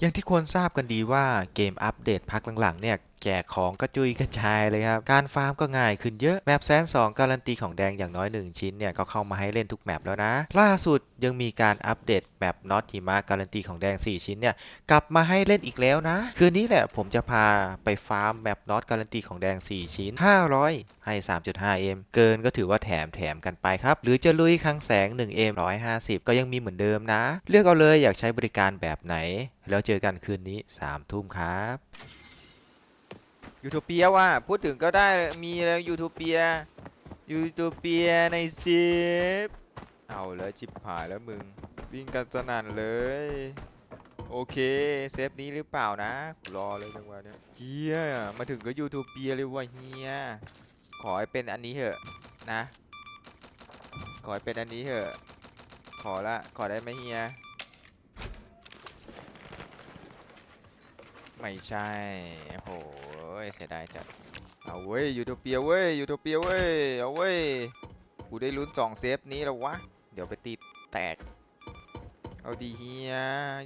อย่างที่ควรทราบกันดีว่าเกมอัปเดตพักหลังๆเนี่ย จกของกระจุยกระจายเลยครับ การฟาร์มก็ง่ายขึ้นเยอะแมปแสนสองการันตีของแดงอย่างน้อย 1 ชิ้นเนี่ยก็เข้ามาให้เล่นทุกแมปแล้วนะ ล่าสุดยังมีการอัปเดตแมปน็อตหิมะการันตีของแดง 4 ชิ้นเนี่ยกลับมาให้เล่นอีกแล้วนะ คืนนี้แหละผมจะพาไปฟาร์มแมปน็อตการันตีของแดง 4 ชิ้น 500 ให้ 3.5M เกินก็ถือว่าแถมแถมกันไปครับ หรือจะลุยคังแสง 1M 150 ก็ยังมีเหมือนเดิมนะ เลือกเอาเลยอยากใช้บริการแบบไหน แล้วเจอกันคืนนี้3ทุ่มครับ ยูโทเปียว่ะพูดถึงก็ได้มีแล้วยูโทเปียยูโทเปียในซิปเอาแล้วจิบหายแล้วมึง วิ่งกันสนั่นเลย โอเคเซฟนี้หรือเปล่านะ รอเลยจังหวะเนี้ยเฮียมาถึงก็ยูโทเปียเลยว่ะเฮียขอให้เป็นอันนี้เถอะนะ ขอให้เป็นอันนี้เถอะ ขอละ ขอได้ไหมเฮีย ไม่ใช่โอ้โหเสียดายจัด เอาเว้ยยูโทเปียเว้ยยูโทเปียเว้ย เอาเว้ย กูได้ลุ้นสองเซฟนี้แล้ววะ เดี๋ยวไปตีแตก เอาดีเฮีย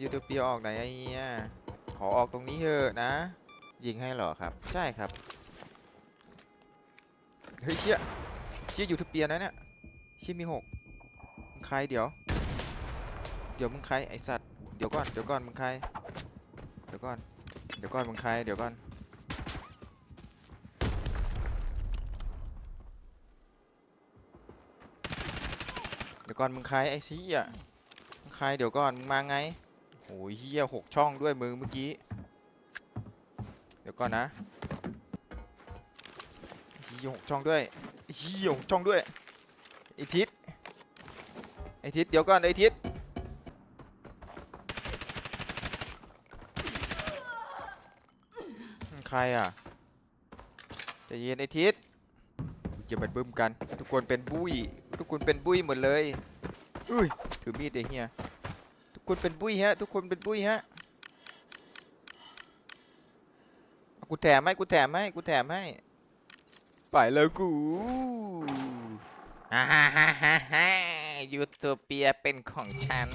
ยูโทเปียออกไหนไอะเฮียขอออกตรงนี้เถอะนะ ยิงให้เหรอครับ ใช่ครับ เฮ้ยเชี่ยเชี่ยยูโทเปียนะเนี่ยเชี่ยมีหกมึงใครเดี๋ยว เดี๋ยวมึงใครไอสัตว์ เดี๋ยวก่อน เดี๋ยวก่อนมึงใคร เดี๋ยวก่อน เดี๋ยวก่อนมึงใครเดี๋ยวก่อนเดี๋ยวก่อนมึงใครไอ้ชี้อะมึงใครเดี๋ยวก่อนมึงมาไงโอ้ยเฮียหกช่องด้วยมึงเมื่อกี้ เดี๋ยวก่อนนะเฮียหกช่องด้วยเฮียหกช่องด้วยไอทิศไอทิศเดี๋ยวก่อนไอทิศมึง ใครอะจะเย็นไอทิศอย่ามาบึ้มกัน ทุกคนเป็นบุ้ย ทุกคนเป็นบุ้ยหมดเลยอุ้ยถือมีดไอเฮียทุกคนเป็นบุ้ยฮะ ทุกคนเป็นบุ้ยฮะกูแถมให้กูแถมให้กูแถมให้ไปแล้วกูฮ่าฮ่าฮ่าฮ่าฮ่ายูโทเปียเป็นของฉัน